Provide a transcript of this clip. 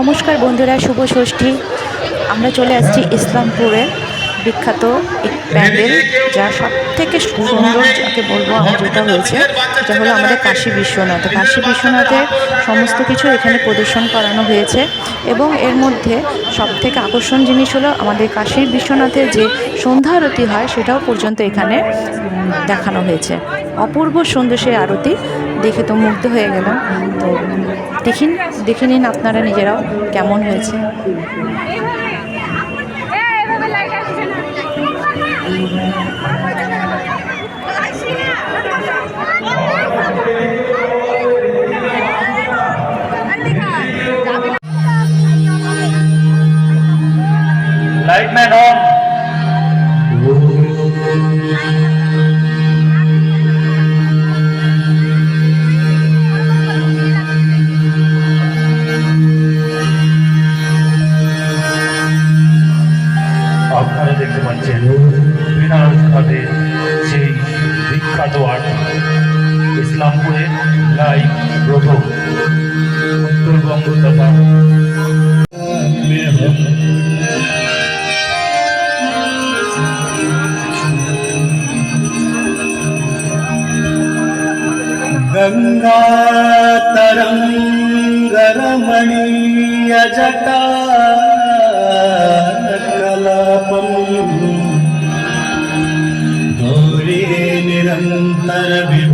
নমস্কার বন্ধুরা শুভ ষষ্ঠী। আমরা চলে আসছি ইসলামপুরে। বিখ্যাত প্যান্ডেল যা সব থেকে সুন্দর যাকে বলব আমার যেটা হয়েছে যেটা হলো আমাদের কাশী বিশ্বনাথ। কাশী বিশ্বনাথের সমস্ত কিছু এখানে প্রদর্শন করানো হয়েছে এবং এর মধ্যে সব থেকে আকর্ষণ জিনিস হলো আমাদের কাশী বিশ্বনাথের যে সন্ধ্যা আরতি হয়, সেটাও পর্যন্ত এখানে দেখানো হয়েছে। অপূর্ব সুন্দর সেই আরতি, দেখে তো মুগ্ধ হয়ে গেলাম। তো দেখিন দেখে নিন আপনারা নিজেরাও কেমন হয়েছে। right man on. আপনারা দেখতে পাচ্ছেন বেনারস ঘাটে সেই বিখ্যাত আর্ট ইসলামপুরের লাইভ প্রথম गङ्गातरङ्गरमणीयजटा कलापम् गौरे निरन्तरभि